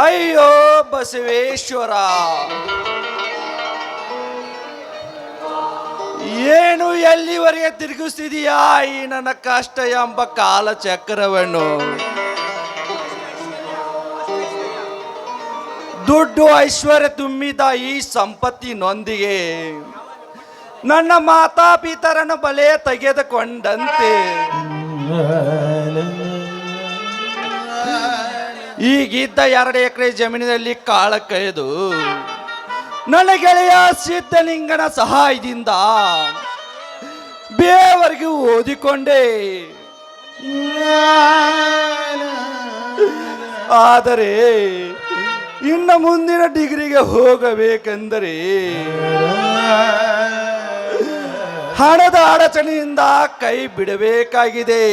ಅಯ್ಯೋ ಬಸವೇಶ್ವರ. ಏನು ಎಲ್ಲಿವರೆಗೆ ತಿರುಗಿಸ್ತಿದೀಯಾ ಈ ನನ್ನ ಕಷ್ಟ ಎಂಬ ಕಾಲ ಚಕ್ರವನ್ನು? ದುಡ್ಡು ಐಶ್ವರ್ಯ ತುಂಬಿದ ಈ ಸಂಪತ್ತಿನೊಂದಿಗೆ ನನ್ನ ಮಾತಾಪಿತರನ್ನು ಬಲೆ ತೆಗೆದುಕೊಂಡಂತೆ. ಈಗಿದ್ದ ಎರಡು ಎಕರೆ ಜಮೀನಿನಲ್ಲಿ ಕಾಳ ಕೈದು ನನ್ನ ಗೆಳೆಯ ಸಿದ್ಧಲಿಂಗನ ಸಹಾಯದಿಂದ ಬೇವರೆಗೂ ಓದಿಕೊಂಡೆ. ಆದರೆ ಇನ್ನು ಮುಂದಿನ ಡಿಗ್ರಿಗೆ ಹೋಗಬೇಕೆಂದರೆ ಹಣದ ಅಡಚಣೆಯಿಂದ ಕೈ ಬಿಡಬೇಕಾಗಿದೆ.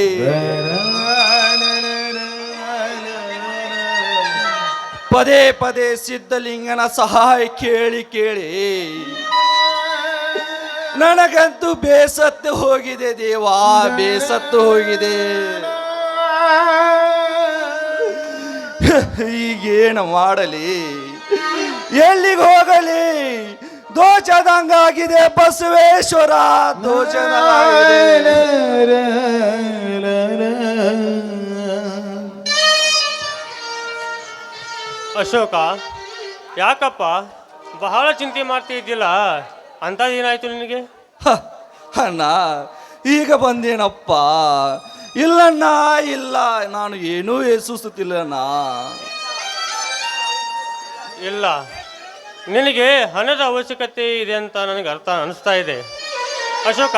ಪದೇ ಪದೇ ಸಿದ್ಧಲಿಂಗನ ಸಹಾಯ ಕೇಳಿ ಕೇಳಿ. ನನಗಂತೂ ಬೇಸತ್ತು ಹೋಗಿದೆ ದೇವಾ, ಬೇಸತ್ತು ಹೋಗಿದೆ. ಈಗೇನು ಮಾಡಲಿ? ಎಲ್ಲಿಗೆ ಹೋಗಲಿ? ದೋಚದಂಗಾಗಿದೆ ಬಸವೇಶ್ವರ, ದೋಚದಂಗಾಗಿದೆ. ಅಶೋಕ ಯಾಕಪ್ಪ ಬಹಳ ಚಿಂತೆ ಮಾಡ್ತಾ ಇದ್ದಿಲ್ಲ ಅಂಥದ್ದೇನಾಯ್ತು ನಿನಗೆ? ಹ, ಅಣ್ಣ ಈಗ ಬಂದೇನಪ್ಪ? ಇಲ್ಲಣ್ಣ ಇಲ್ಲ ನಾನು ಏನೂ ಅಣ್ಣ ಇಲ್ಲ ನಿನಗೆ ಹಣದ ಅವಶ್ಯಕತೆ ಇದೆ ಅಂತ ನನಗೆ ಅರ್ಥ ಅನಿಸ್ತಾ ಇದೆ. ಅಶೋಕ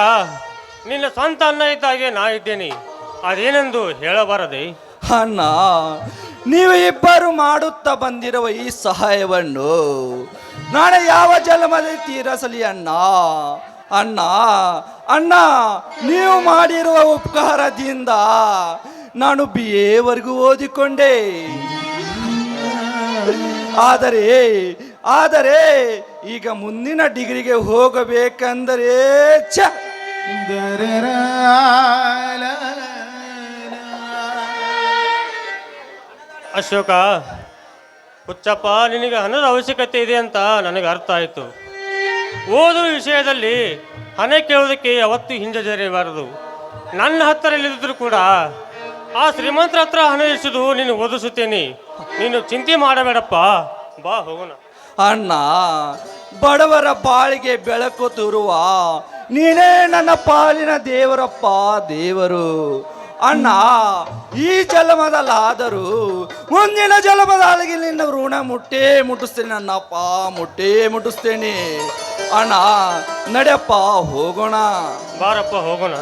ನಿನ್ನ ಸ್ವಂತ ಅನ್ನ ಇದ್ದಾಗೆ ನಾ ಇದ್ದೇನೆ. ಅದೇನೆಂದು ಹೇಳಬಾರದೆ. ಅಣ್ಣ ನೀವು ಇಬ್ಬರು ಮಾಡುತ್ತಾ ಬಂದಿರುವ ಈ ಸಹಾಯವನ್ನು ನಾಳೆ ಯಾವ ಜನ್ಮದಲ್ಲಿ ತೀರಸಲಿ ಅಣ್ಣ? ಅಣ್ಣ ಅಣ್ಣ, ನೀವು ಮಾಡಿರುವ ಉಪಕಾರದಿಂದ ನಾನು ಬಿ ಎವರೆಗೂ ಓದಿಕೊಂಡೆ. ಆದರೆ ಆದರೆ ಈಗ ಮುಂದಿನ ಡಿಗ್ರಿಗೆ ಹೋಗಬೇಕೆಂದರೆ ಛ. ಅಶೋಕ, ಹುಚ್ಚಪ್ಪ, ನಿನಗೆ ಹಣದ ಅವಶ್ಯಕತೆ ಇದೆ ಅಂತ ನನಗೆ ಅರ್ಥ ಆಯಿತು. ಓದುವ ವಿಷಯದಲ್ಲಿ ಹಣ ಕೇಳೋದಕ್ಕೆ ಯಾವತ್ತೂ ಹಿಂಜರಿಬಾರದು ನನ್ನ ಹತ್ತಿರ ಇಲ್ಲದಿದ್ರು ಕೂಡ ಆ ಶ್ರೀಮಂತರ ಹತ್ರ ಹಣ ಇರಿಸುದು ನೀನು ಓದಿಸುತ್ತೇನೆ. ನೀನು ಚಿಂತೆ ಮಾಡಬೇಡಪ್ಪ. ಬಾ ಹೋಗೋಣ. ಅಣ್ಣ, ಬಡವರ ಬಾಳಿಗೆ ಬೆಳಕು ತೋರುವ ನೀನೇ ನನ್ನ ಪಾಲಿನ ದೇವರಪ್ಪ, ದೇವರು. ಅಣ್ಣ ಈ ಜಲಮದಲ್ಲಾದರೂ ಮುಂದಿನ ಜಲಮದಲ್ಲಿ ನಿನ್ನ ಋಣ ಮುಟ್ಟೇ ಮುಟ್ಟಿಸ್ತೇನೆ ಅಣ್ಣಪ್ಪ ಮುಟ್ಟೇ ಮುಟ್ಟಿಸ್ತೇನೆ. ಅಣ್ಣ ನಡೆಯಪ್ಪ ಹೋಗೋಣ. ಬಾರಪ್ಪ ಹೋಗೋಣ.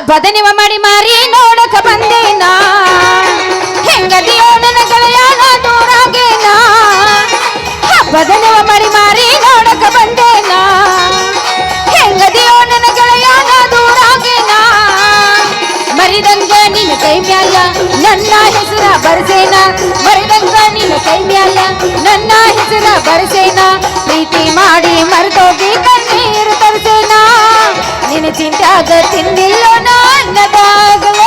ಹಬ್ಬದ ನಿವ ಮಾಡಿ ಮಾರಿ ನೋಡಕ ಬಂದೇನ? ಹೆಂಗದಿಯೋ ನನ್ನ ಗೆಳೆಯನ ದೂರಾಗೇನ ಹಬ್ಬದ ನಿವ ಮಾಡಿ ಮಾರಿ ನೋಡಕ ಬಂದೇನ? ಹೆಂಗದಿಯೋ ನನ್ನ ಗೆಳೆಯನ ದೂರಾಗೇನ ಮರಿದಂಗ ನಿನ್ನ ಕೈ ಮ್ಯಾಲ ನನ್ನ ಹೆಸರ ಬರ್ಸೇನ? ಮರಿದಂಗ ನಿನ್ನ ಕೈ ಮ್ಯಾಲ ನನ್ನ ಹೆಸರ ಬರ್ಸೇನ? ಪ್ರೀತಿ ಮಾಡಿ ಮರೆತೋಗಿ ಕಣ್ಣೀರು ತರಿಸೇನ? ನಿನ್ನ ತಿಂದಿಲ್ಲೋ ನನ್ನ ಅನ್ನದಾಗವ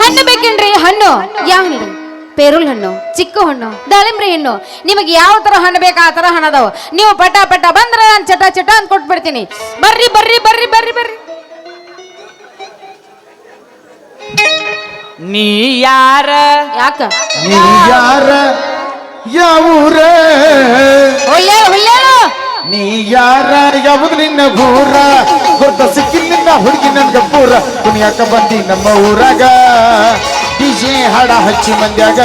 ಹಣ್ಣು ಬೇಕೇನ್ರಿ? ಹಣ್ಣು. ಯಾವ ಹಣ್ಣು? ಪೇರುಲ್ ಹಣ್ಣು ಚಿಕ್ಕು ಹಣ್ಣು ದಾಳಿಂಬ್ರಿ ಹಣ್ಣು. ನಿಮಗೆ ಯಾವ ತರ ಹಣ್ಣು ಬೇಕು ಆ ತರ ಹಣ್ಣು ಅದಾವ. ನೀವು ಪಟ ಪಟ ಬಂದ್ರೆ ನಾನು ಚಟ ಚಟ ಅಂತ ಕೊಟ್ಬಿಡ್ತೀನಿ. ಬರ್ರಿ ಬರ್ರಿ ಬರ್ರಿ ಬರ್ರಿ ಬರ್ರಿ. ನೀ ಯಾರ? ಯಾಕ? ನೀ ಯಾರ? ಯಾವೂರ? ಒಳ್ಳೆ ಹುಲ್ಲೇಳು. ನೀ ಯಾರ? ಯಾವುದು ನಿನ್ನ ಊರ? ಗುರ್ತ ಸಿಕ್ಕಿ ನಿನ್ನ ಹುಡುಗಿ ನನ್ಗ ಪೂರ. ಕುಣಿಯಾಕ ಬಂದಿ ನಮ್ಮ ಊರಾಗ. ಡಿಜೆ ಹಾಡ ಹಚ್ಚಿ ಮಂದ್ಯಾಗ.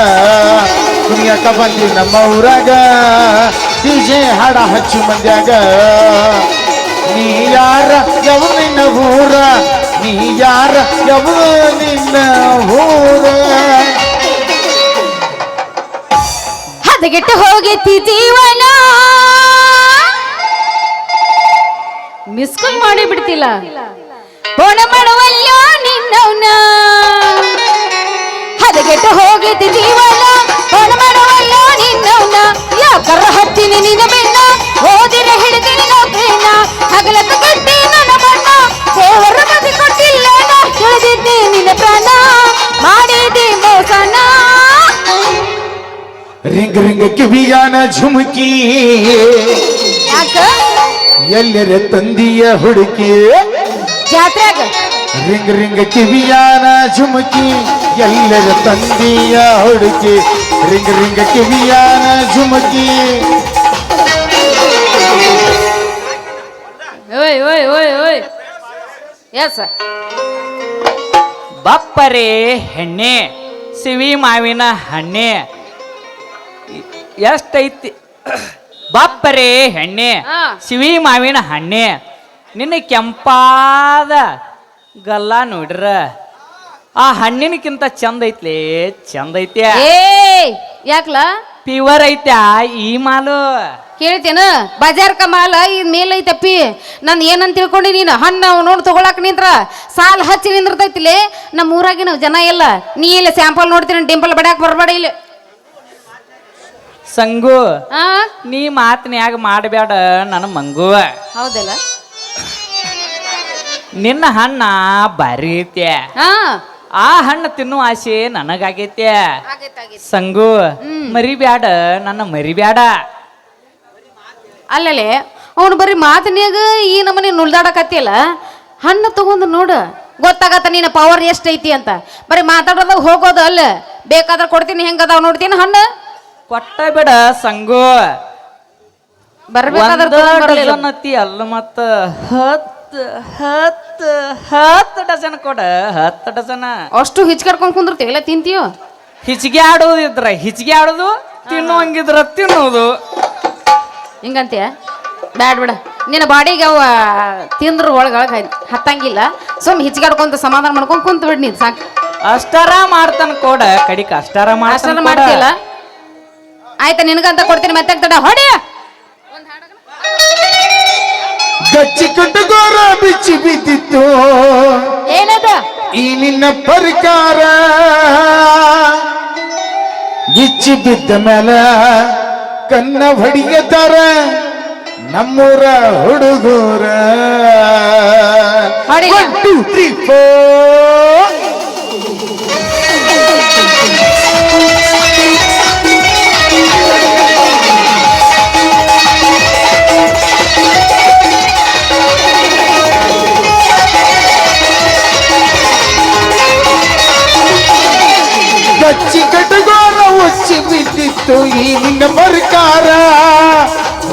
ಕುಣಿಯಾಕ ಬಂದಿ ನಮ್ಮ ಊರಾಗ. ಡಿಜೆ ಹಾಡ ಹಚ್ಚಿ ಮಂದ್ಯಾಗ. ನೀ ಯಾರ? ನಿನ್ನ ಊರ? ನೀ ಯಾರ? ನಿನ್ನ ಊರ? ಹದಗೆಟ್ಟು ಹೋಗೈತಿ ಜೀವನ. ಮಿಸ್ ಮಾಡಿ ಬಿಡ್ತಿಲ್ಲ. ಫೋನ ಮಾಡುವಲ್ಲ ನಿನ್ನವನ? ಹದಗೆಟ್ಟು ಹೋಗಿದ್ದ ಜೀವನ. ಫೋನ ಮಾಡುವಲ್ಲ ನಿನ್ನವನ? ಯಾಕರ ಹತ್ತಿನಿ ನಿನ್ನ ಬೆನ್ನ? ಓದಿನ ಹಿಡಿದಿನಿ ನೌಕರಿನ ಹಗಲತ್ತ ಕಟ್ಟಿ ನನ್ನ ಬಣ್ಣ. ದೇವರ ಬದಿ ಕೊಟ್ಟಿಲ್ಲ ನಾ ತಿಳಿದಿದ್ದೆ ನಿನ್ನ ಪ್ರಾಣ. ಮಾಡಿದೆ ಮೋಸನ. ರಿಂಗ್ ರಿಂಗ್ ಕಿವಿಯಾನ ಝುಮಕಿ. ಯಾಕ? ಎಲ್ಲರ ತಂದಿಯ ಹುಡುಕಿ. ಜಾತ್ರೆಗ ರಿಂಗ್ ರಿಂಗ್ ಕಿವಿಯಾನ ಝುಮುಕಿ ಎಲ್ಲರ ತಂದಿಯ ಹುಡುಕಿ. ರಿಂಗ್ ರಿಂಗ್ ಕಿವಿಯಾನ ಝುಮುಕಿ. ಓಯ್ ಓಯ್ ಓಯ್ ಓಯ್. ಎಸ್ ಬಪ್ಪರೆ ಹೆಣ್ಣೆ ಸಿವಿ ಮಾವಿನ ಹಣ್ಣೆ. ಎಷ್ಟೈತಿ? ಬಪ್ಪರೆ ಹೆಣ್ಣೆ ಹಾ. ಸಿವಿ ಮಾವಿನ ಹಣ್ಣೆ ನಿನ್ನ ಕೆಂಪಾದ ಗಲ್ಲ ನೋಡ್ರ. ಆ ಹಣ್ಣಿನಕ್ಕಿಂತ ಚಂದ ಐತ್ಲೇ ಚಂದ ಐತೆ. ಏ ಯಾಕ್ಲ? ಪ್ಯೂರ್ ಐತೆ ಈ ಮಾಲು. ಕೇಳ್ತೇನ? ಬಜಾರ್ ಕಮಾಲ ಈ ಮೇಲ್ ಐತಪ್ಪಿ ನಂದ್ ಏನಂತ ತಿಳ್ಕೊಂಡಿ ನೀನು? ಹಣ್ಣು ನೋಡಿ ತಗೊಳಕ್ ನಿಂತ್ರ. ಸಾಲ್ ಹಚ್ಚಿ ನಿಂದಿರ್ತೈತಿಲೆ. ನಮ್ಮ ಊರಾಗಿನ ಜನ ಎಲ್ಲ. ನೀ ಇಲ್ಲ ಸ್ಯಾಂಪಲ್ ನೋಡ್ತೀನಿ ಡಿಂಪಲ್ ಬಡ್ಯಾಕ್ ಬರಬೇಡ ಇಲ್ಲಿ. ಸಂಗು ಆ? ನೀ ಮಾತನ್ಯಾಗ ಮಾಡಬೇಡ ನನ್ನ ಮಂಗುವ. ಹೌದಲ್ಲ? ನಿನ್ನ ಹಣ್ಣ ಭಾರಿ ಐತೆ ಹಾ ಆ ಹಣ್ಣು ತಿನ್ನುವ ಆಸೆ ನನಗಾಗೈತೆ ಆಗೈತೆ ಸಂಗು ಮರಿಬ್ಯಾಡ ನನ್ನ ಮರಿಬ್ಯಾಡ. ಅಲ್ಲಲೇ ಅವನು ಬರೀ ಮಾತಿನ್ಯಾಗ ಈ ನಮ್ಮನೆ ನುಳ್ದಾಡಕತ್ತಿಯಲ್ಲ? ಹಣ್ಣು ತಗೊಂಡು ನೋಡು ಗೊತ್ತಾಗತ್ತ ನಿನ್ನ ಪವರ್ ಎಷ್ಟೈತಿ ಅಂತ. ಬರೀ ಮಾತಾಡೋದಾಗ ಹೋಗೋದು ಅಲ್ಲ. ಬೇಕಾದ್ರೆ ಕೊಡ್ತೀನಿ ಹೆಂಗದಾವ್ ನೋಡ್ತೀನಿ ಹಣ್ಣು? ಕೊಟ್ಟ ಬಿಡ ಸಂಗು. ಅತ್ತಿ ಅಲ್ಲ ಮತ್ತ ಹತ್ತು ಹತ್ತು ಹತ್ತು ಡಜನ್ ಕೊಡ ಹತ್ತು ಡಜನ್. ಅಷ್ಟು ಹಿಚ್ಕಡ್ಕೊಂಡ್ ಕುಂದಿರ್ತೀವಲ್ಲ ತಿಂತೀಯೋ? ಹಿಚ್ಗೆ ಆಡೋದು ಇದ್ರ ಹಿಚ್ಗೆ ಆಡೋದು ತಿನ್ನುವಂಗಿದ್ರ ತಿನ್ನೋದು. ಹಿಂಗಂತೀಯ? ಬ್ಯಾಡ್ ಬಿಡ. ನಿನ್ನ ಬಾಡಿಗೆ ಅವ ತಿಂದ್ರ ಒಳಗ ಹತ್ತಂಗಿಲ್ಲ. ಸುಮ್ ಹಿಚ್ಕಾಡ್ಕೊಂತ ಸಮಾಧಾನ ಮಾಡ್ಕೊಂಡ್ ಕುಂತ ಬಿಡ್ ನೀನ್ ಸಾಕು. ಅಷ್ಟಾರ ಮಾಡ್ತಾನ ಕೊಡ ಕಡಿಕ ಅಷ್ಟಾರ ಮಾಡ್ತಾನ ಮಾಡ್ತೀಯಲ್ಲ? ಆಯ್ತಾ ನಿನಗಂತ ಕೊಡ್ತೀನಿ ಮತ್ತೆ ತಡ ಹೊಡಿ? ಗಚ್ಚಿ ಕಟ್ಟಗೋರ ಬಿಚ್ಚಿ ಬಿದ್ದಿತ್ತು. ಏನದ? ಈ ನಿನ್ನ ಪರಿಕಾರ ಬಿಚ್ಚಿ ಬಿದ್ದ ಮೇಲೆ ಕನ್ನ ಹೊಡಿಯತಾರ ನಮ್ಮೂರ ಹುಡುಗೂರ. One, two, three, ಬಿದ್ದಿತ್ತು ಈ ನಿನ್ನ ಬರ್ಕಾರ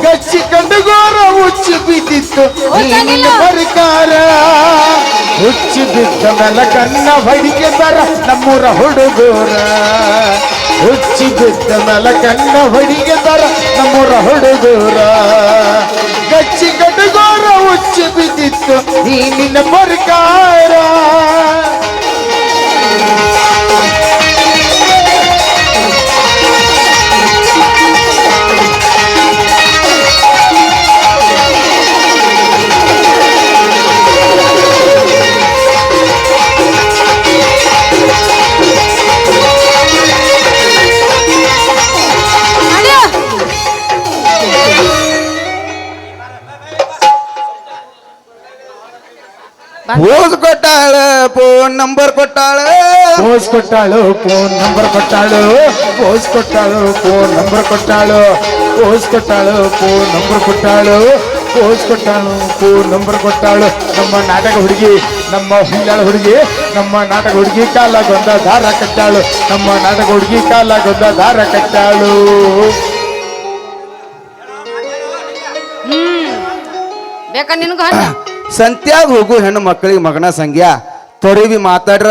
ಗಚ್ಚಿ ಗೋರ ಹುಚ್ಚು ಬಿದ್ದಿತ್ತು. ಈ ನಿನ್ನ ಬರ್ಕಾರ ಹುಚ್ಚಿ ಬಿದ್ದ ಮೇಲೆ ಕನ್ನ ಹೊಡಿಗೆ ಬರ ನಮ್ಮೂರ ಹುಡುಗರ. ಹುಚ್ಚಿ ಬಿದ್ದ ಮೇಲೆ ಕನ್ನ ಹೊಡಿಗೆ ಬರ ನಮ್ಮೂರ ಹುಡುಗರ. ಗಚ್ಚಿ ಗೋರ ಹುಚ್ಚು ಬಿದ್ದಿತ್ತು. ಈ ನಿನ್ನ ಬರ್ಕಾರ ಓದ್ ಕೊಟ್ಟಾಳ ಫೋನ್ ನಂಬರ್ ಕೊಟ್ಟಾಳ. ಪೋಸ್ ಕೊಟ್ಟಾಳು ಫೋನ್ ನಂಬರ್ ಕೊಟ್ಟಾಳು. ಪೋಸ್ ಕೊಟ್ಟಾಳು ಫೋನ್ ನಂಬರ್ ಕೊಟ್ಟಾಳು. ಪೋಸ್ ಕೊಟ್ಟಾಳು ಫೋನ್ ನಂಬರ್ ಕೊಟ್ಟಾಳು. ಪೋಸ್ ಕೊಟ್ಟಾಳು ಫೋನ್ ನಂಬರ್ ಕೊಟ್ಟಾಳು. ನಮ್ಮ ನಾಟಕ ಹುಡುಗಿ ನಮ್ಮ ಹುಲ್ಲಾಳ ಹುಡುಗಿ ನಮ್ಮ ನಾಟಕ ಹುಡುಗಿ ಕಾಲಾಗೊಂದ ದಾರ ಕಟ್ಟಾಳು. ನಮ್ಮ ನಾಟಕ ಹುಡುಗಿ ಕಾಲಾಗೊಂದ ದಾರ ಕಟ್ಟಾಳು. ಬೇಕಾ ನಿನಗೂ ಸಂತ್ಯಾಗ ಹೋಗು ಹೆಣ್ಣು ಮಕ್ಕಳಿಗೆ ಮಗನ ಸಂಗ್ಯಾ. ತೊರಿವಿ ಮಾತಾಡ್ರ.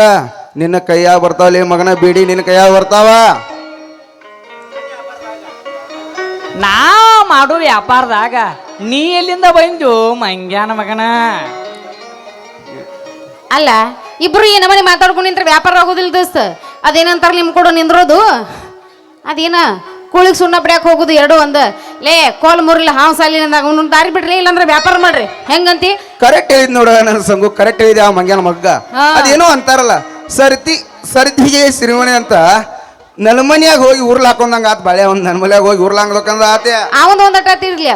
ನಿನ್ನ ಕೈಯಾಗ ಬರ್ತಾವಲ್ಲ ಮಗನ ಬೇಡಿ ನಿನ್ನ ಕೈಯಾಗ ಬರ್ತಾವ? ನಾ ಮಾಡು ವ್ಯಾಪಾರದಾಗ ನೀ ಎಲ್ಲಿಂದ ಬಂದು ಮಂಗ್ಯಾನ ಮಗನ? ಅಲ್ಲ ಇಬ್ರು ಏನ ಮನೆ ಮಾತಾಡ್ಕೊಂಡು ನಿಂತ್ರ ವ್ಯಾಪಾರ ಆಗೋದಿಲ್ಲ ದೋಸ್ತ. ಅದೇನಂತಾರ ನಿಮ್ ಕೂಡ ನಿಂದ್ರೋದು? ಅದೇನ? ಕೂಳಿಗೆ ಸುಣ್ಣ ಬಿಡ್ಯಾಕ ಹೋಗುದು ಎರಡು ಒಂದ. ಲೇ ಕೋಲ್ ಮುರ್ಲಿ ಹಾವು ಸಾಲಿನಿಂದಾಗ ದಾರಿ ಬಿಡ್ರಿ ಇಲ್ಲಾಂದ್ರೆ ವ್ಯಾಪಾರ ಮಾಡ್ರಿ. ಹೆಂಗಂತಿ? ಕರೆಕ್ಟ್ ಹೇಳಿದ್ ನೋಡ ನನ್ನ ಸಂಗು ಕರೆಕ್ಟ್ ಹೇಳಿದೆ ಆ ಮಂಗ್ಯಾನ ಮಗ್ಗ. ಹಾ. ಅದೇನೋ ಅಂತಾರಲ್ಲ ಸರ್ತಿ ಸರ್ದಿಗೆ ಸಿರಿಮನೆ ಅಂತ ನಲ್ಮನಿಯಾಗ ಹೋಗಿ ಉರ್ಲ್ ಹಾಕೊಂಡಂಗ ಆತ್ ಬಾಳೆ ಒಂದ್ ನಲ್ಮನಿಯಾಗ ಹೋಗಿ ಉರ್ಲಾಂಗ್ಬೇಕಂದ್ರ ಆತೆ. ಅವಂದು ಒಂದಟ ಇರ್ಲಿ.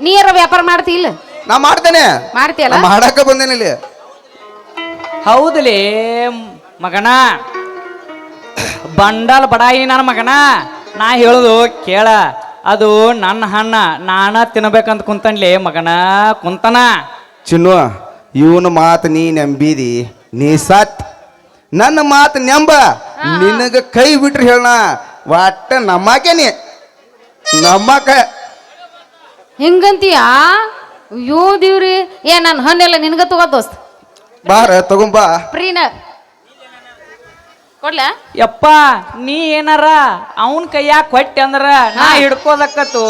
ನೀರ ವ್ಯಾಪಾರ ಮಾಡ್ತಿ ಇಲ್ಲ? ನಾ ಮಾಡ್ತೇನೆ. ಮಾಡ್ತೀಯಲ್ಲ ನಾ ಮಾಡಾಕ ಬಂದೇನಿ ಇಲ್ಲಿ? ಹೌದಲೇ ಮಗನ ಬಂಡಲ್ ಬಡಾಯಿ ನನ್ನ ಮಗನ. ನಾ ಹೇಳುದು ಕೇಳ ಅದು ನನ್ನ ಹಣ್ಣ ನಾನ ತಿನ್ಬೇಕಂತ ಕುಂತನ್ಲಿ ಮಗನ ಕುಂತನ. ಚಿನ್ನು ಇವನ ಮಾತು ನೀ ನಂಬಿದಿ ನೀ ಸತ್. ನನ್ನ ಮಾತು ನೆಂಬ ನಿನಗ ಕೈ ಬಿಟ್ರೆ ಹೇಳ ಒಟ್ಟ ನೀ. ನಮ್ಮಕ ಹಿಂಗಂತೀಯ? ಅಯ್ಯೋ ದೇವ್ರಿ ಏ ನನ್ನ ಹಣ್ಣೆಲ್ಲ ನಿನಗ ತಗೋ ದೋಸ್ತ. ಬಾರ ತಗೊಂಬ ಪ್ರೀನ. ಕೊಡ್ಲಾ? ಯಪ್ಪ ನೀ ಏನಾರ ಅವನ್ ಕೈಯಾಗ ಕೊಟ್ಟೆ ಅಂದ್ರ ನಾ ಹಿಡ್ಕೋದಕ್ಕತ್ತು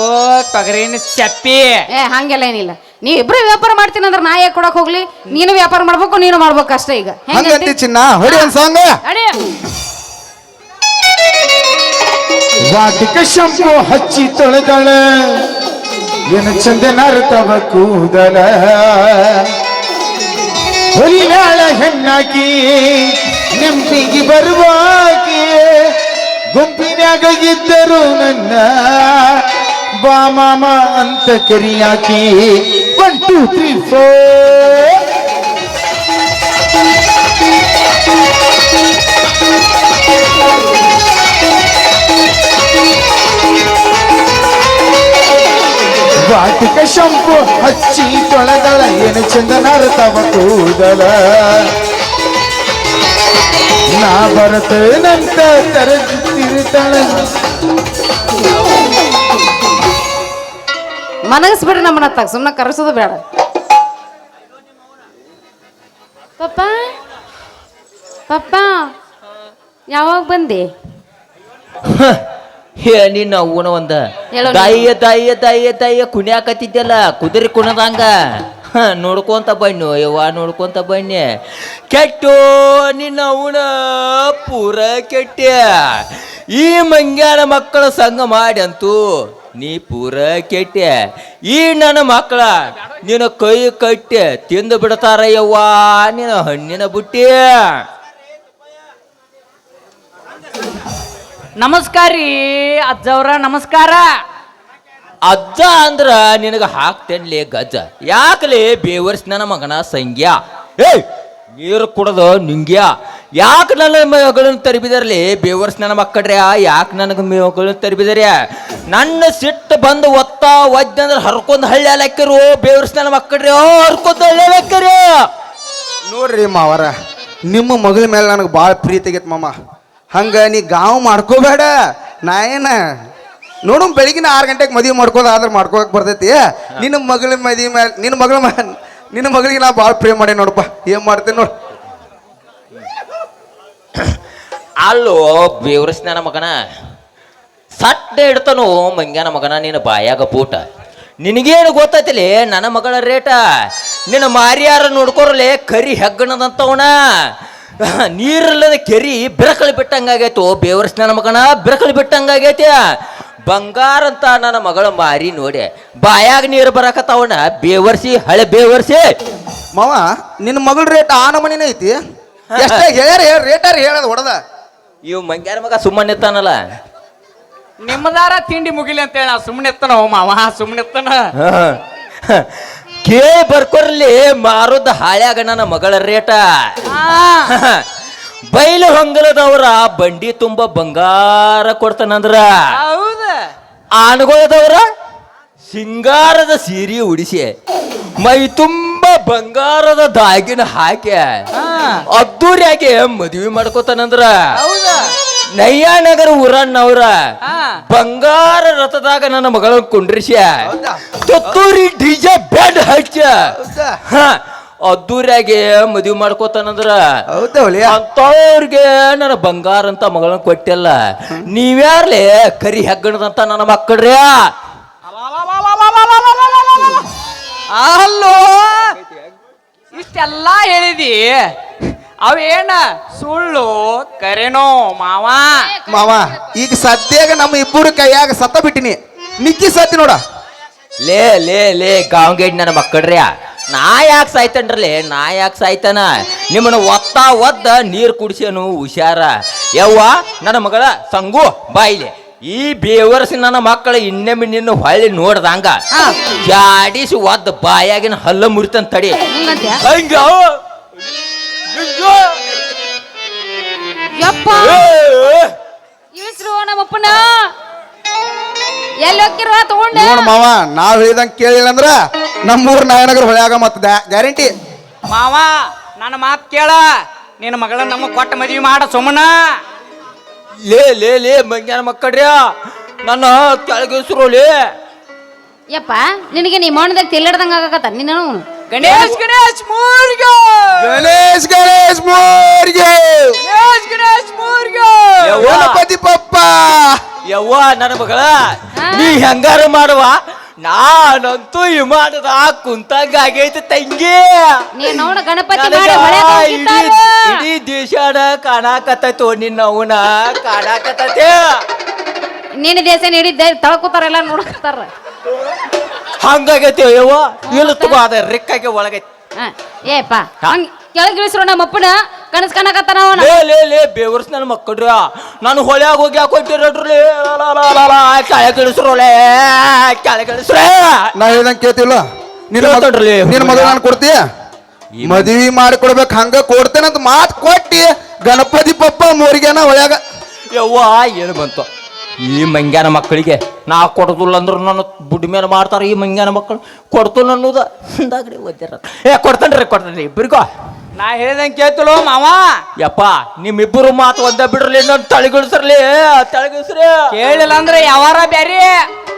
ತೊಗರಿನ ಚಪ್ಪಿ. ಏ ಹಂಗೆಲ್ಲ ಏನಿಲ್ಲ. ನೀವ್ ಇಬ್ರು ವ್ಯಾಪಾರ ಮಾಡ್ತೀನಿ ಅಂದ್ರೆ ನಾ ಯಾಕೆ ಕೊಡಕ್ ಹೋಗ್ಲಿ? ನೀನು ವ್ಯಾಪಾರ ಮಾಡ್ಬೇಕು ನೀನು ಮಾಡ್ಬೇಕು ಅಷ್ಟೇ ಈಗ. ಹಂಗಂತಿ ಚಿನ್ನ ಹೊಡಿ ಒಂದ್ ಸಾಂಗ್ ಅಡಿ. ವಾಟಿಕ ಶಂಪು ಹಚ್ಚಿ ತೊಳೆದಳ ಏನು ಚಂದ ನರ್ತವ ಕೂದಲ. ಹುಲಿನಾಳ ಹೆಣ್ಣಾಕಿ ನೆಂಪಿಗೆ ಬರುವಾಕಿ ಗುಂಪಿನಾಗ ಇದ್ದರು ನನ್ನ. ಬಾ ಮಾಮ ಅಂತ ಕರಿಯಾಕಿ. ಒನ್ ಟೂ ತ್ರೀ ಫೋರ್ ವಾಟಿಕ ಶಂಪು ಹಚ್ಚಿ ತೊಳೆದಳ, ಏನು ಚಂದ ತವ ಕೂದಲ. ನಾ ಬರತೇನಂತ ತರದಿರ್ತಾಳ ಮನಗಿಸ್ಬಿಡ್ರಿ ನಮ್ಮನ್ನ ತಗ ಸುಮ್ಮನೆ ಕರೆಸೋದು ಬೇಡ. ಪಪ್ಪ ಪಪ್ಪ ಯಾವಾಗ ಬಂದಿ? ನಿನ್ನ ಅವನ ಒಂದ. ತಾಯಿಯ ತಾಯಿಯ ತಾಯಿಯ ತಾಯಿಯ ಕುಣಿಯಾಕತ್ತಿದ್ದಲ್ಲ ಕುದುರೆ ಕುಣದಂಗ. ನೋಡ್ಕೊಂತ ಬಣ್ಣು ಯವ್ವ ನೋಡ್ಕೊಂತ ಬನ್ನಿ. ಕೆಟ್ಟು ನಿನ್ನ ಅವನ ಪೂರ ಕೆಟ್ಟ ಈ ಮಂಗ್ಯಾನ ಮಕ್ಕಳ ಸಂಘ ಮಾಡಿ ಅಂತೂ ನೀ ಪೂರ ಕೆಟ್ಟೆ ಈ ನನ್ನ ಮಕ್ಕಳ ನೀನು ಕೈ ಕಟ್ಟೆ ತಿಂದು ಬಿಡ್ತಾರ ಯವ್ವ ನಿನ್ನ ಹಣ್ಣಿನ ಬುಟ್ಟಿ. ನಮಸ್ಕಾರ ರೀ ಅಜ್ಜವ್ರ ನಮಸ್ಕಾರ. ಅಜ್ಜ ಅಂದ್ರ ನಿನಗ ಹಾಕ್ತೇನ್ಲಿ ಗಜ್ಜ. ಯಾಕಲೆ ಬೇವರ್ಸ್ ನನ್ನ ಮಗನ ಸಂಗ್ಯಾ? ಏ ನೀರು ಕುಡದು ನಿಂಗ್ಯಾ? ಯಾಕೆ ನನ್ನ ಮಗಳನ್ನ ತರಿಬಿದಾರಲಿ? ಬೇವರ್ಸ್ ನನ್ನ ಮಕ್ಕಳ್ರಿ, ಯಾಕೆ ನನಗೆ ಮಗಳನ್ನ ತರಿಬಿದಾರ್ಯ? ನನ್ನ ಸಿಟ್ಟು ಬಂದು ಒತ್ತ ಒದ್ದಂದ್ರೆ ಹರ್ಕೊಂಡು ಹಳ್ಳಿ ಅಲಕ್ಕರು ಬೇವರ್ಸ್ ನನ್ನ ಮಕ್ಕಳ್ರಿ ಹರ್ಕೊಂಡು ಹಳ್ಳಿ ಅಲಕ್ಕರಿ ನೋಡ್ರಿ ಮಾವರ, ನಿಮ್ಮ ಮಗಳ ಮೇಲೆ ನನಗೆ ಭಾಳ ಪ್ರೀತಿ ಆಗೈತೆ ಮಾಮ. ಹಂಗ ನೀ ಗಾವ್ ಮಾಡ್ಕೋಬೇಡ, ನಾ ಏನ? ನೋಡು ಬೆಳಗಿನ ಆರು ಗಂಟೆಗೆ ಮದುವೆ ಮಾಡ್ಕೋದ, ಆದ್ರೆ ಮಾಡ್ಕೋಕ್ ಬರ್ತೈತಿ. ನಿನ್ನ ಮಗಳ ಮದುವೆ ಮೇಲೆ ನಿನ್ನ ಮಗಳ ನಿನ್ನ ಮಗಳಿಗೆ ನಾ ಭಾಳ ಪ್ರೇಮ ಮಾಡಿ ನೋಡಪ್ಪ. ಏನ್ ಮಾಡ್ತೀನಿ ನೋಡು? ಅಲ್ಲೋ ಬೇವ್ರಸ್ನ ಮಗನ. ಸಟ್ಟ ಇಡ್ತಾನು ಮಂಗ್ಯಾನ ಮಗನ ನಿನ್ನ ಬಾಯಾಗ ಪೂಟ. ನಿನಗೇನು ಗೊತ್ತೈತಿಲಿ ನನ್ನ ಮಗಳ ರೇಟ. ನಿನ್ನ ಮಾರಿಯಾರ ನೋಡ್ಕೊರಲೆ ಕರಿ ಹೆಗ್ಗಣದಂತವನ. ನೀರಿಲ್ಲದ ಕೆರಿ ಬಿರಕಳಿ ಬಿಟ್ಟಂಗಾಗೈತು ಬೇವರ್ಸ್ ನನ್ನ ಮಗನ ಬಿರಕಳಿ ಬಿಟ್ಟಂಗಾಗೈತಿ. ಬಂಗಾರ ಅಂತ ನನ್ನ ಮಗಳ ಮಾರಿ ನೋಡಿ. ಬಾಯಾಗ ನೀರು ಬರಕತ್ತವನ ಬೇವರ್ಸಿ ಹಳೆ ಬೇವರ್ಸಿ. ಮಾವ ನಿನ್ನ ಮಗಳ ರೇಟ್ ಆ ನಮನಿನ ಐತಿ ಎಷ್ಟೇ ಹೇಳ್ಯಾರ ಹೇಳ ರೇಟಾರ ಹೇಳದ ಹೊಡೆದ. ಇವ್ ಮಂಗ್ಯಾರ ಮಗ ಸುಮ್ಮನೆ ಇರ್ತಾನಲ್ಲ. ನಿಮ್ಮದಾರ ತಿಂಡಿ ಮುಗಿಲಿ ಅಂತ ಹೇಳ ಸುಮ್ಮನೆ ಎತ್ತನ ಮಾವ ಸುಮ್ಮನೆ ಎತ್ತನ ಕೇ ಬರ್ಕೊರ್ಲಿ ಮಾರುದ ಹಾಳ್ಯಾಗ ನನ್ನ ಮಗಳ ರೇಟ. ಬೈಲು ಹೊಂಗಲದವ್ರ ಬಂಡಿ ತುಂಬ ಬಂಗಾರ ಕೊಡ್ತಾನಂದ್ರ. ಹೌದ. ಆನಗೋಳದವ್ರ ಸಿಂಗಾರದ ಸೀರೆ ಉಡಿಸಿ ಮೈ ತುಂಬ ಬಂಗಾರದ ದಾಗಿನ ಹಾಕಿ ಅದ್ದೂರಿಯಾಗಿ ಮದುವೆ ಮಾಡ್ಕೋತಾನಂದ್ರ. ನಯ್ಯಾನಗರ ಊರಣ್ಣವ್ರ. ಬಂಗಾರ ರಥದಾಗ ನನ್ನ ಮಗಳನ್ನ ಕುಂಡ್ರಿಸಿ. ತುತ್ತೂರಿ ಡಿಜೆ ಬೆಡ್ ಹಚ್ಚ. ಅದ್ದೂರಿಯಾಗಿ ಮದುವೆ ಮಾಡ್ಕೋತಾನಂದ್ರ. ಅಂತವ್ರಿಗೆ ನನ್ನ ಬಂಗಾರ ಅಂತ ಮಗಳನ್ನ ಕೊಟ್ಟಿಲ್ಲ. ನೀವ್ಯಾರ್ಲಿ ಕರಿ ಹೆಗ್ಗಣದಂತ ನನ್ನ ಮಕ್ಕಳ್ರ್ಯಾ ಅಲ್ಲೋ. ಇಷ್ಟೆಲ್ಲ ಹೇಳಿದಿ? ಅವೇನ ಸುಳ್ಳು ಕರೆನೋ ಮಾವ. ಮಾವ ಈಗ ಸದ್ಯಾಗ ನಮ್ಮ ಇಬ್ಬರು ಕೈಯಾಗ ಸತ್ತ ಬಿಟ್ಟಿನಿ. ನಿಕ್ಕಿ ಸತ್ತಿ ನೋಡ. ಲೇ ಲೇ ಲೇ ಗಾಂಗೇಡ್ ನನ್ನ ಮಕ್ಕಳ್ರಿಯ ನಾ ಯಾಕೆ ಸಾಯ್ತನ್ರಲೇ? ನಾ ಯಾಕೆ ಸಾಯ್ತಾನ? ನಿಮ್ಮನ್ನ ಒತ್ತ ಒದ್ದ ನೀರು ಕುಡಿಸ್ಯಾನು ಹುಷಾರ. ಯವ್ವ ನನ್ನ ಮಗಳ ಸಂಗು ಬಾಯಿಲೆ. ಈ ಬೇವರ್ಸಿ ನನ್ನ ಮಕ್ಕಳ ಇನ್ನೊಮ್ಮೆ ನಿನ್ನ ಹೊಳ್ಳಿ ನೋಡ್ದಂಗ ಜಾಡಿಸಿ ಒದ್ದ ಬಾಯಾಗಿನ ಹಲ್ಲ ಮುರಿತಂತ ತಡಿ. ಹಂಗ? ನಮ್ಮಪ್ಪನ. ಎಲ್ಲಿ ಹೋಗಿರುವ ತಗೊಂಡ? ನೋಡ್ ಮಾವ ನಾವ್ ಹೇಳಿದಂಗ್ ಕೇಳಿಲ್ಲ ಅಂದ್ರ ನಮ್ಮೂರ್ ನಾಯನಗರ ಹೊಳ್ಯಾಗ ಮತ್ತ ಗ್ಯಾರಂಟಿ. ಮಾವ ನನ್ನ ಮಾತು ಕೇಳ. ನಿನ್ನ ಮಗಳ ನಮ್ಮ ಕೊಟ್ಟ ಮದುವೆ ಮಾಡ ಸುಮ್ಮನ ಲೇ ಲೇ ಲೇ ಮಂಗ್ಯಾನ ಮಕ್ಕಳ್ರಿ ನನ್ನ ಕೆಳಗಿಸ್ರೋಲಿ ಯಪ್ಪ ನಿನಗೆ ನೀ ಮಣ್ಣದಾಗ ತಿಲ್ಲಡ್ದಂಗ ಆಗಕತ್ತ ನಿನ್ನ ಗಣೇಶ್ ಗಣೇಶ್ ಮೂರ್ಗೆ! ಗಣೇಶ್ ಗಣೇಶ್ ಮೂರ್ಗೆ! ಗಣೇಶ್ ಗಣೇಶ್ ಮೂರ್ಗ! ಯವ್ವ ಪತಿ ಪಪ್ಪ! ಯವ್ವ ನನ್ನ ಮಗಳ? ನೀ ಹೆಂಗಾರ ಮಾಡುವ? ನಾನಂತೂ ವಿಮಾನದ ಕುಂತಂಗ ಆಗೈತೆ ತಂಗಿ. ನೀ ನೋಡ ಗಣಪತಿ ಮಾಡಿ ಇಡೀ ದೇಶನ ಕಾಣಾಕತ್ತೈತೋ ನಿನ್ನ ಅವನ ಕಾಣಾಕತ್ತೈತೆ. ನಿನ್ನ ದೇಶ ನೀಡಿ ತಳ್ಕೊತಾರೆಲ್ಲ ನೋಡ್ತಾರ ಹಂಗಾಗೈತಿ ಯವ್ವ ಇಲ್ಲ ತಗೋ ಅದ ರಿಕ್ಕಾಗಿ ಒಳಗೈತಿ. ಏ ಏಪ್ಪ ಹಂಗ್ ಕೆಳಗೆ ಇಳಿಸ್ರು ನಮ್ಮ ಅಪ್ಪನ ಕನಸ್ ಕಾಣಕತ್ತಾನ ಅವನ. ಲೇ ಲೇ ಲೇ ಬೇವರ್ಸ್ ನನ್ನ ಮಕ್ಕಳ್ರಿ. ನಾನು ಹೊಳ್ಯಾಗ ಹೋಗಿ ಹಾಕೊಟ್ಟಿರ್ರಿ ಕೆಳಗೆ ಕೆಳಗಿಳಿಸ್ರೇ ನಾ ಹೇಳ್ದಂಗ್ ಕೇಳ್ತಿಲ್ಲ. ನಿನ್ನ ಕೇಳ್ತಾನ್ರಿ. ನಿನ್ನ ಮದುವೆ ನಾನು ಕೊಡ್ತೀಯ? ಮದುವೆ ಮಾಡಿ ಕೊಡ್ಬೇಕು ಹಂಗ ಅಂತ ಮಾತ್ ಕೊಟ್ಟಿ ಗಣಪತಿ ಪಪ್ಪ ಮೋರಿಗೆನ ಹೊಳ್ಯಾಗ. ಯವ್ವ ಏನು ಬಂತು? ಈ ಮಂಗ್ಯಾನ ಮಕ್ಕಳಿಗೆ ನಾ ಕೊಡದಿಲ್ಲ ಅಂದ್ರೆ ನನ್ನ ಬುಡ್ ಮೇಲೆ ಮಾಡ್ತಾರೆ ಈ ಮಂಗ್ಯಾನ ಮಕ್ಕಳು. ಕೊಡ್ತು ಅನ್ನೋದು. ಹಿಂದಾಗಡೆ ಓದ್ಯಾರ. ಏ ಕೊಡ್ತೇನ್ರಿ ಕೊಡ್ತೇನೆ ಇಬ್ಬರಿಗೋ ನಾ ಹೇಳ್ದಂಗೆ ಕೇಳ್ತಲೋ ಮಾವ. ಯಪ್ಪ ನಿಮ್ಮಿಬ್ಬರು ಮಾತು ಒಂದೇ ಬಿಡ್ರಲಿ ಇನ್ನೊಂದು ತಳಗಿಳಿಸ್ರಲಿ ತಳಗಿಸ್ರಿ ಕೇಳಿಲ್ಲ ಅಂದ್ರೆ ಯಾವಾರ ಬ್ಯಾರಿ?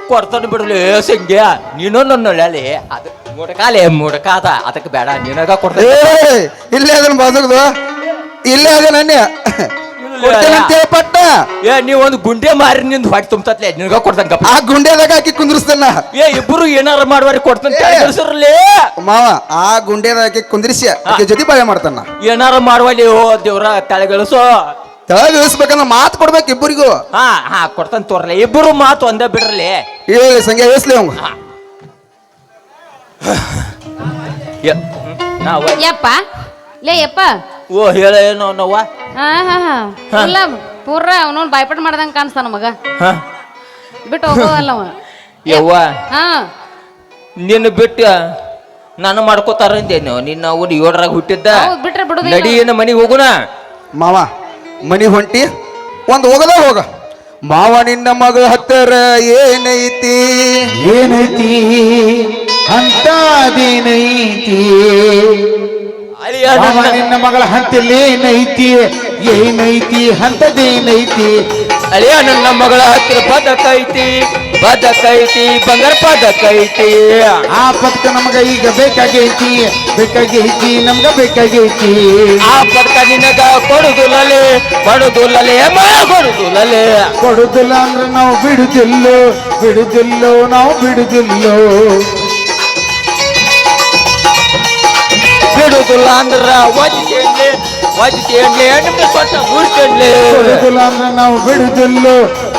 ಕೊಡ್ತಾನೆ ಬಿಡ್ಲಿ ಸಿಂಗೆ ನೀನು ನನ್ನ ಒಳ್ಳೆ ಅದು ಮುಡಕಾಲೆ ಮುಡಕಾದ ಅದಕ್ಕೆ ಬೇಡ ನಿನಗ ಕೊಡ್ತೇ ಕೊಡ್ತೇನೆ ಇಲ್ಲೇ ಅದನ್ನ ಬಂದ್ರದು ಇಲ್ಲೇ ಅದನ್ನ ನನ್ನೆ ಕೊಡ್ತೇನಂತ ಪಟ್ಟ ಏ ನೀ ಒಂದು ಗುಂಡೆ ಮಾರಿ ನಿಂದ ಹೊಟ್ಟೆ ತುಂಬತತ್ಲೆ ನಿನಗ ಕೊಡ್ತಂಗ ಆ ಗುಂಡೆದಾಗ ಹಾಕಿ ಕುಂದ್ರಿಸ್ತಾನ ಏ ಇಬ್ಬರು ಏನಾರ ಮಾಡುವಾರಿ ಕೊಡ್ತಾನೆ ಮಾವ ಆ ಗುಂಡೆದಾಗ ಹಾಕಿ ಕುಂದ್ರಿಸಿ ಆಕೆ ಜೊತೆ ಬಾಯ ಮಾಡ್ತಾನ ಏನಾರ ಮಾಡುವಲ್ಲಿ ಓ ದೇವ್ರ ತಳಗಿಳಿಸೋ ತೆಳಗ್ ಇಳಿಸ್ಬೇಕಂದ್ರ ಮಾತು ಕೊಡ್ಬೇಕು ಇಬ್ಬರಿಗೂ. ಹಾ ಹಾ ಕೊಡ್ತಾನೆ ತೋರ್ಲಿ. ಇಬ್ಬರು ಮಾತು ಒಂದೇ ಬಿಡ್ರಲಿ. ಹೇಳಿ ಸಂಜೆ ಇಳಿಸ್ಲಿ ಅವಂಗ. ಯಪ್ಪ ಲೇ ಯಪ್ಪ. ಓ ಹೇಳ ಏನೋ ನೋವ ಹಾ ಹಾ ಹಾ. ಇಲ್ಲ ಪೂರ ಅವನೊಂದು ಬಾಯ್ಪಟ್ ಮಾಡ್ದಂಗ ಕಾಣಿಸ್ತಾನ ಮಗ ಹ. ಬಿಟ್ಟು ಹೋಗೋದಲ್ಲ ಅವ ಯವ್ವ. ಹಾ. ನಿನ್ನ ಬಿಟ್ಟು ನಾನು ಮಾಡ್ಕೋತಾರಂದೇನು ನಿನ್ನ ಅವ್ನು ಏಳರಾಗ ಹುಟ್ಟಿದ್ದ. ಹೌದ್ ಬಿಟ್ರೆ ಬಿಡುದಿಲ್ಲ. ನಡಿ ಏನ ಮನೆಗೆ ಹೋಗುಣ ಮಾವ ಮನಿ ಹೊಂಟಿ ಒಂದು ಹೋಗದ ಹೋಗ. ಮಾವ ನಿನ್ನ ಮಗ ಹತ್ತರ ಏನೈತಿ? ಏನೈತಿ? ಅಂತದೇನೈತಿ ನನ್ನ- ನಿನ್ನ ಮಗಳ ಹಂತಲ್ಲಿ ಏನೈತಿ? ಏನೈತಿ? ಅಂತದೇನೈತಿ ಅಳಿಯ ನನ್ನ ಮಗಳ ಹತ್ತಿರ ಬದಕೈತಿ ಬದಕೈತಿ ಬಂಗಾರ ಪದಕೈತಿ ಆ ಪದಕ ನಮಗ ಈಗ ಬೇಕಾಗೈತಿ. ಬೇಕಾಗೈತಿ ನಮ್ಗ ಬೇಕಾಗೈತಿ. ಆ ಪದಕ ನಿನಗ ಕೊಡುದುಲಲೆ ಕೊಡುದುಲಲೆ ಮಾ ಕೊಡುದುಲಲೆ ಕೊಡುದಿಲ್ಲ ಅಂದ್ರೆ ನಾವು ಬಿಡುದಿಲ್ಲೋ ಬಿಡುದಿಲ್ಲೋ ನಾವು ಬಿಡುದಿಲ್ಲೋ. ಅಂದ್ರ ಒಜ್ಜೆಡ್ಲೆ ಒಜ್ಜೆಡ್ಲೆ ನಿಮ್ಗೆ ಕೊಡುದಿಲ್ಲ ಅಂದ್ರೆ ನಾವು ಬಿಡುದಿಲ್ಲೋ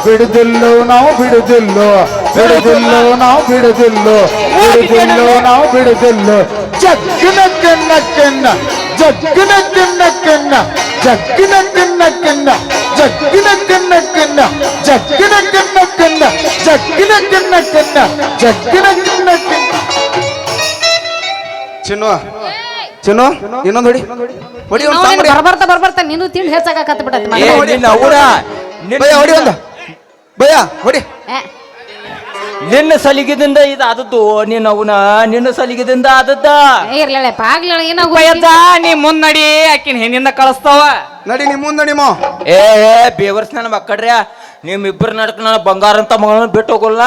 ಬಿಡುದಿಲ್ಲೋ ನಾವು ಬಿಡುದಿಲ್ಲೋ ಬಿಡುದಿಲ್ಲ ನಾವು ಬಿಡುದಿಲ್ಲೋ ಬಿಡುದಿಲ್ಲ ನಾವು ಬಿಡುದಿಲ್ಲೋ. ಜಗ್ಗಿನ ಕನ್ನ ಕನ್ನ ಜಗ್ಗಿನ ಕನ್ನ ಕನ್ನ ಜಗ್ಗಿನ ಕನ್ನ ಕನ್ನ ಜಗ್ಗಿನ ಕನ್ನ ಕನ್ನ ಜಗ್ಗಿನ ಕನ್ನ ಕನ್ನ ಜಗ್ಗಿನ ಕನ್ನ ಕನ್ನ ಜಗ್ಗಿನ ಕನ್ನ ಕನ್ನ. ಚಿನ್ನು ಚಿನ್ನು ಇನ್ನೊಂದು ಹೊಡಿ. ಹೊಡಿ ಒಂದು ಸಾಂಗ್ ಹೊಡಿ. ಬರ್ಬರ್ತ ಬರ್ಬರ್ತ ನೀನು ತಿಂಡಿ ಹೆಚ್ಚಾಗತ್ತ ಬಿಡತ್ತೆ ಏ ನಿನ್ನ ಅವರ ಭಯ್ಯ ಹೊಡಿ ಒಂದು. ಭಯ್ಯ ಹೊಡಿ. ನಿನ್ನ ಸಲಿಗೆದಿಂದ ಇದು ಆದದ್ದು ನಿನ್ನ ಅವನ ನಿನ್ನ ಸಲಿಗೆದಿಂದ ಆದದ್ದ. ಇರ್ಲಪ್ಪ ಆಗ್ಲಿಲ್ಲ ಏನಾಗು ನೀ ಮುನ್ನಡಿ ನಡಿ ಆಕಿನ ಹಿಂದಿಂದ ಕಳಿಸ್ತಾವ. ನಡಿ ನಿಮ್ಮ ಮುಂದೆ ಮೋ. ಏ ಬೇವರ್ಸ್ ನನ್ನ ಮಕ್ಕಳ್ರೆ ನಿಮ್ಮಿಬ್ಬರ ನಡಕ ನನ್ನ ಬಂಗಾರ ಅಂತ ಮಗಳನ್ನ ಬಿಟ್ಟು ಹೋಗಲ್ಲ.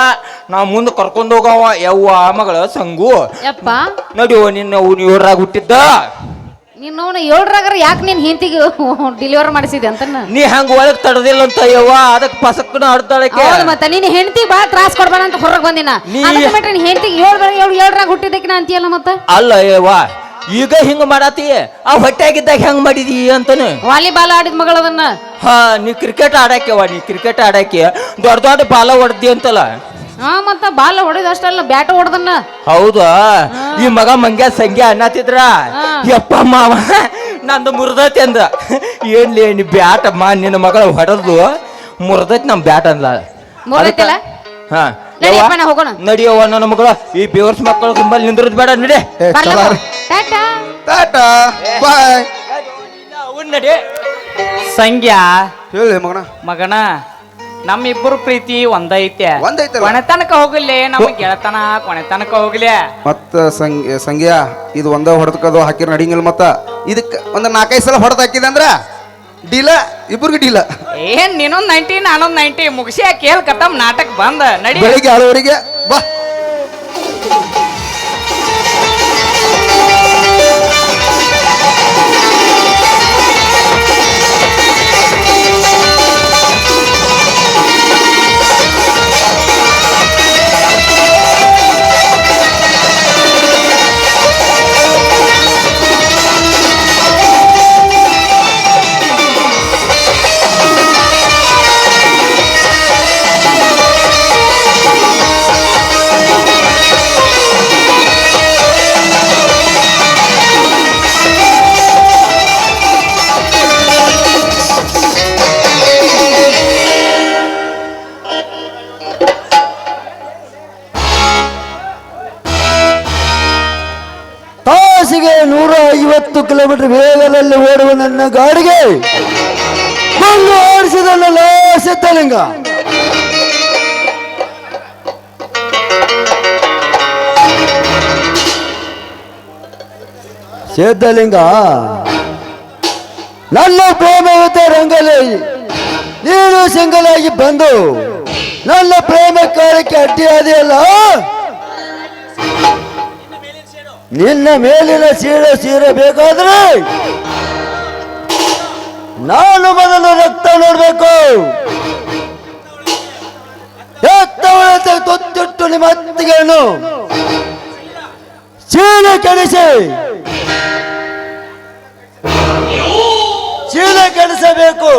ನಾ ಮುಂದೆ ಕರ್ಕೊಂಡು ಹೋಗವ ಯವ್ವ ಮಗಳ ಸಂಗು. ಯಪ್ಪ. ನಡಿಯೋ ನಿನ್ನ ಇವ್ರಾಗ ಹುಟ್ಟಿದ್ದ. ನೀನು ಏಳ್ರಾಗರ ಯಾಕೆ ನಿನ್ನ ಹಿಂತಿಗೆ ಡೆಲಿವರ್ ಮಾಡಿಸಿದೆ ಅಂತ ನೀ ಹಂಗ ಒಳಗ್ ತಡದಿಲ್ಲ ಅಂತ ಯವ್ವ ಅದಕ್ಕೆ ಪಸಕ್ಕನ ಅಡ್ದಾಳಕ್ಕೆ ಹೌದು ಮತ್ತೆ ನೀನ್ ಹೆಂಡತಿ ಬಾ ತ್ರಾಸ್ ಕೊಡ್ಬೇಡ ಅಂತ ಹೊರಗೆ ಬಂದಿನ. ನೀ- ಅದಕ್ಕೆ ಬಿಟ್ರೆ ನೀನ್ ಹೆಂಡತಿ ಏಳು ಏಳು ಏಳ್ರಾಗ ಹುಟ್ಟಿದ್ದಕ್ಕೆ ನಾ ಅಂತೀಯಲ್ಲ ಮತ್ತೆ? ಅಲ್ಲ ಯವ್ವ ಈಗ ಹಿಂಗ ಮಾಡಾತಿ ಆ ಹೊಟ್ಟೆಗಿದ್ದಾಗ ಹೆಂಗ್ ಮಾಡಿದಿ ಅಂತಾನೆ? ವಾಲಿಬಾಲ್ ಆಡಿದ ಮಗಳದನ್ನ ಹಾ ನೀ ಕ್ರಿಕೆಟ್ ಆಡಾಕ್ಯವ ನೀ ಕ್ರಿಕೆಟ್ ಆಡಾಕಿ ದೊಡ್ಡ ದೊಡ್ಡ ಬಾಲ ಹೊಡ್ದಿ ಅಂತಲ್ಲ. ಹಾ ಮತ್ತ ಬಾಲ ಹೊಡೆದ ಅಷ್ಟಲ್ಲ ಬ್ಯಾಟ್ ಹೊಡೆದನ್ನ. ಹೌದಾ? ಈ ಮಗ ಮಂಗ್ಯ ಸಂಗ್ಯ ಅನ್ನತ್ತಿದ್ರ. ಯಪ್ಪ ಮಾವ ನಂದು ಮುರ್ದತಿ ಅಂದ. ಏನ್ಲಿ ನೀ ಮಾ ನಿನ್ನ ಮಗಳ ಹೊಡೆದು ಮುರ್ದತಿ ನಮ್ ಬ್ಯಾಟ್ ಅಂದ ಮುರ್ದೈತಿಲ್ಲ? ಹಾ. ನಡಿಯಪ್ಪ, ನಾ ಹೋಗೋಣ. ನಡಿಯವ್ವ ನನ್ನ ಮಗಳ. ಈ ಬೇವರ್ಸ್ ಮಕ್ಕಳು ತುಂಬಾ ನಿಂದ್ರದ್ ಬೇಡ ನಡಿ. ಟಾಟಾ. ಟಾಟಾ ಬಾಯ್. ನಡಿ. ಸಂಗ್ಯಾ. ಹೇಳಿ ಮಗನ. ಮಗನ ನಮ್ಮಿಬ್ಬರು ಪ್ರೀತಿ ಒಂದೈತೆ. ಒಂದೈತೆ ಕೊನೆತನಕ ಹೋಗಲಿ ನಮ್ಮ ಗೆಳತನ ಕೊನೆತನಕ ಹೋಗ್ಲಿ. ಮತ್ತ ಸಂಗ್ ಸಂಗ್ಯಾ ಇದು ಒಂದ ಹೊಡೆದಕ್ಕದು ಹಾಕಿರ ನಡಿಂಗಿಲ್ಲ ಮತ್ತ. ಇದಕ್ಕ ಒಂದ್ ನಾಲ್ಕೈದು ಸಲ ಹೊಡೆದ ಹಾಕಿದೆ ಅಂದ್ರ ಡೀಲ ಇಬ್ಬರಿಗೆ ಡೀಲ. ಏನ್ ನೀನೊಂದ್ ನೈಂಟಿ ನಾನೊಂದ್ ನೈಂಟಿ ಮುಗಿಸಿ ಕೇಳ್ ಕಟ್ಟಮ್ ನಾಟಕ ಬಂದ ನಡಿ. ಬೆಳಿಗ್ಗೆ ಆಳುವರಿಗೆ ಬಾ. ತಾಸಿಗೆ ನೂರ ಐವತ್ತು ಕಿಲೋಮೀಟರ್ ವೇಗದಲ್ಲಿ ಓಡುವ ನನ್ನ ಗಾಡಿಗೆ ಬಂದು ಓಡಿಸಿದಲ್ಲ ಸಿದ್ಧಲಿಂಗ. ಸಿದ್ಧಲಿಂಗ, ನನ್ನ ಪ್ರೇಮವತೆ ರಂಗಲಿ, ನೀನು ಸಿಂಗಲ್ ಆಗಿ ಬಂದು ನನ್ನ ಪ್ರೇಮ ಕಾರ್ಯಕ್ಕೆ ಅಡ್ಡಿಯಾದೆಯಲ್ಲ? ನಿನ್ನ ಮೇಲಿನ ಸೀರೆ ಬೇಕಾದ್ರೆ ನಾನು ಮೊದಲು ರಕ್ತ ನೋಡ್ಬೇಕು. ತೊತ್ತಿಟ್ಟು ನಿಮ್ಮ ಅತ್ತಿಗೆಯನ್ನು ಸೀರೆ ಕೆಡಿಸಿ. ಸೀರೆ ಕೆಡಿಸಬೇಕು.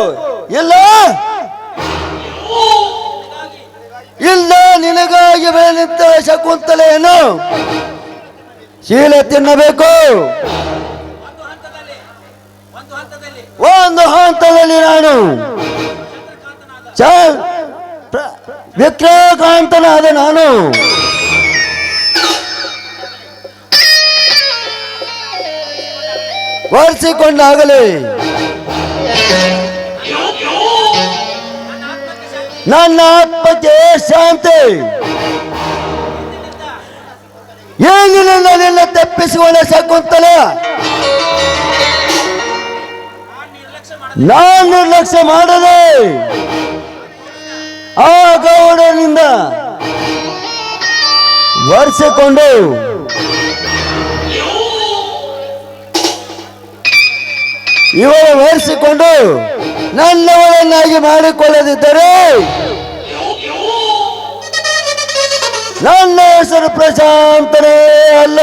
ಇಲ್ಲ? ಇಲ್ಲ, ನಿನಗಾಗಿ ಬೆಳೆದಿದ್ದ ಶಕುಂತಲೆಯನ್ನು ಶೀಲ ತಿನ್ನಬೇಕು. ಒಂದು ಹಂತದಲ್ಲಿ ನಾನು ವಿಕ್ರಯಕಾಂತನಾದ ನಾನು. ವರ್ಷಿಕೊಂಡಾಗಲೇ ನನ್ನ ಆತ್ಮಕ್ಕೆ ಶಾಂತಿ. ಏನಿನಿಂದ ನಿನ್ನ ತಪ್ಪಿಸಿಕೊಂಡ ಅಂತಲ್ಲ ನಾನು ನಿರ್ಲಕ್ಷ್ಯ ಮಾಡದೆ. ಆ ಗೌಡನಿಂದ ವರ್ಷಕೊಂಡು ಇವರು ಒರೆಸಿಕೊಂಡು ನನ್ನವರನ್ನಾಗಿ ಮಾಡಿಕೊಳ್ಳದಿದ್ದರೆ ನನ್ನ ಹೆಸರು ಪ್ರಶಾಂತನೇ ಅಲ್ಲ.